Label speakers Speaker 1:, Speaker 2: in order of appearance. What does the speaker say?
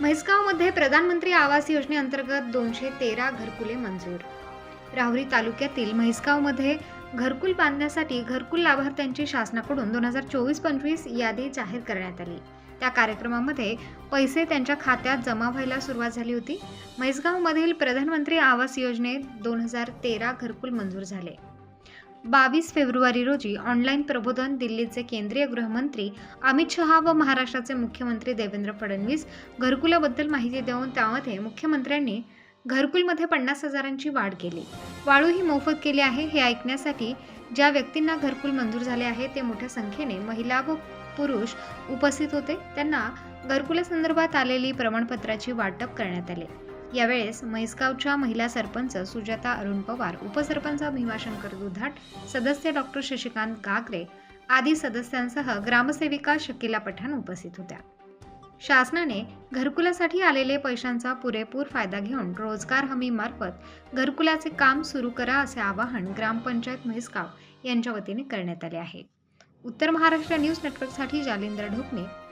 Speaker 1: म्हैसगावमध्ये प्रधानमंत्री आवास योजनेअंतर्गत दोनशे तेरा घरकुले मंजूर. राहुरी तालुक्यातील म्हैसगावमध्ये घरकुल बांधण्यासाठी घरकुल लाभार्थ्यांची शासनाकडून दोन हजार चोवीस पंचवीस यादी जाहीर करण्यात आली. त्या कार्यक्रमामध्ये पैसे त्यांच्या खात्यात जमा व्हायला सुरुवात झाली होती. म्हैसगावमधील प्रधानमंत्री आवास योजनेत दोन हजार तेरा घरकुल मंजूर झाले. बावीस फेब्रुवारी रोजी ऑनलाईन प्रबोधन दिल्लीचे केंद्रीय गृहमंत्री अमित शहा व महाराष्ट्राचे मुख्यमंत्री देवेंद्र फडणवीस घरकुलाबद्दल माहिती देऊन त्यामध्ये मुख्यमंत्र्यांनी घरकुलमध्ये पन्नास हजारांची वाढ केली. वाळू ही मोफत केली आहे हे ऐकण्यासाठी ज्या व्यक्तींना घरकुल मंजूर झाले आहे ते मोठ्या संख्येने महिला व पुरुष उपस्थित होते त्यांना घरकुलासंदर्भात आलेली प्रमाणपत्राची वाटप करण्यात आले. यावेळेस म्हैसगावच्या महिला सरपंच सुजाता अरुण पवार उपसरपंच भीमाशंकर दुधाट सदस्य डॉक्टर शशिकांत गागरे आदी सदस्यांसह ग्रामसेविका शकिला पठाण उपस्थित होत्या. शासनाने घरकुलासाठी आलेले पैशांचा पुरेपूर फायदा घेऊन रोजगार हमीमार्फत घरकुलाचे काम सुरू करा असे आवाहन ग्रामपंचायत म्हैसगाव यांच्या वतीने करण्यात आले आहे. उत्तर महाराष्ट्र न्यूज नेटवर्कसाठी जालिंदर ढोकणे